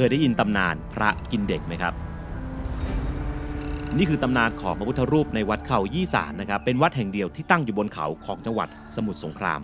เคยได้ยินตำนานพระกินเด็กไหมครับ นี่คือตำนานของพระพุทธรูปในวัดเขายี่สานนะครับ เป็นวัดแห่งเดียวที่ตั้งอยู่บนเขาของจังหวัดสมุทรสงคราม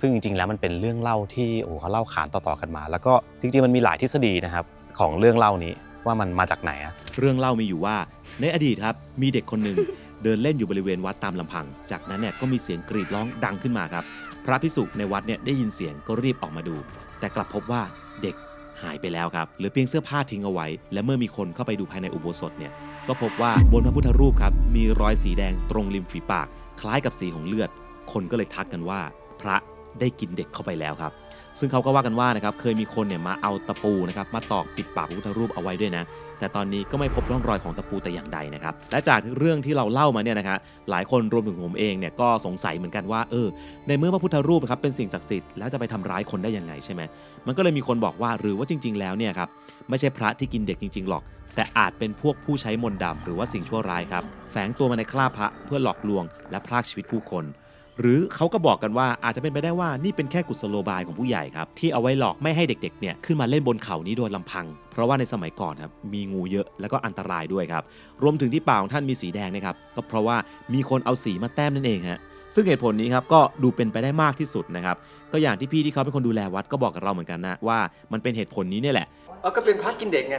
ซึ่งจริงๆแล้วมันเป็นเรื่องเล่าที่โอ้โหเขาเล่าขานต่อๆกันมา แล้วก็จริงๆมันมีหลายทฤษฎีนะครับของเรื่องเล่านี้ว่ามันมาจากไหนอะเรื่องเล่ามีอยู่ว่า ในอดีตครับมีเด็กคนหนึ่ง เดินเล่นอยู่บริเวณวัดตามลำพัง จากนั้นเนี่ยก็มีเสียงกรีดร้องดังขึ้นมาครับ พระพิสุในวัดเนี่ยได้ยินเสียงก็รีบออกมาดู แต่กลับพบว่าเด็ก หายไปแล้วครับเหลือเพียงเสื้อผ้าทิ้งเอาไว้ และเมื่อมีคนเข้าไปดูภายในอุโบสถเนี่ยก็พบว่าบนพระพุทธรูปครับมีรอยสีแดงตรงริมฝีปาก คล้ายกับสีของเลือด คนก็เลยทักกันว่า พระ ได้กินเด็กเข้าไปแล้วครับ ซึ่งเขาก็ว่ากันว่านะครับเคยมีคนเนี่ยมาเอาตะปูนะครับมาตอกปิดปากพระพุทธรูปเอาไว้ด้วยนะ แต่ตอนนี้ก็ไม่พบร่องรอยของตะปูแต่อย่างใดนะครับและจากเรื่องที่เราเล่ามาเนี่ยนะครับหลายคนรวมถึงผมเองเนี่ยก็สงสัยเหมือนกันว่าเออในเมื่อพระพุทธรูปครับเป็นสิ่งศักดิ์สิทธิ์แล้วจะไปทำร้ายคนได้ยังไงใช่ไหมมันก็เลยมีคนบอกว่าหรือว่าจริง ๆ แล้วเนี่ยครับไม่ใช่พระที่กินเด็กจริง ๆหรอกแต่อาจเป็นพวกผู้ใช้มนต์ดำหรือว่าสิ่งชั่วร้ายครับ แฝงตัวมาในคราบพระเพื่อหลอกลวงและพรากชีวิตผู้คน หรือเขาก็บอกกันว่าอาจจะเป็นไปได้ว่านี่เป็นแค่กุศโลบายของผู้ใหญ่ครับ ที่เอาไว้หลอกไม่ให้เด็กๆเนี่ยขึ้นมาเล่นบนเขานี้โดยลำพัง เพราะว่าในสมัยก่อนครับมีงูเยอะแล้วก็อันตรายด้วยครับ รวมถึงที่ป่าของท่านมีสีแดงนะครับก็เพราะว่ามีคนเอาสีมาแต้มนั่นเองฮะซึ่งเหตุผลนี้ครับก็ดูเป็นไปได้มากที่สุดนะครับก็อย่างที่พี่ที่เขาเป็นคนดูแลวัดก็บอกกับเราเหมือนกันนะว่ามันเป็นเหตุผลนี้เนี่ยแหละเออก็เป็นพระกินเด็กไง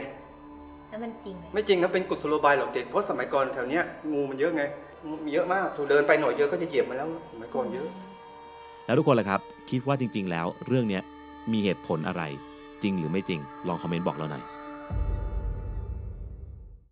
แล้วมันจริงไหมไม่จริงนะเป็นกุศโลบายหลอกเด็กเพราะสมัยก่อนแถวเนี้ยงูมันเยอะไงงูมีเยอะมากถูกเดินไปหน่อยเยอะก็จะเหยียบมาแล้วสมัยก่อนเยอะ แล้วทุกคนล่ะครับ คิดว่าจริง ๆ แล้วเรื่องเนี้ยมีเหตุผลอะไรจริงหรือไม่จริง ลองคอมเมนต์บอกเราหน่อย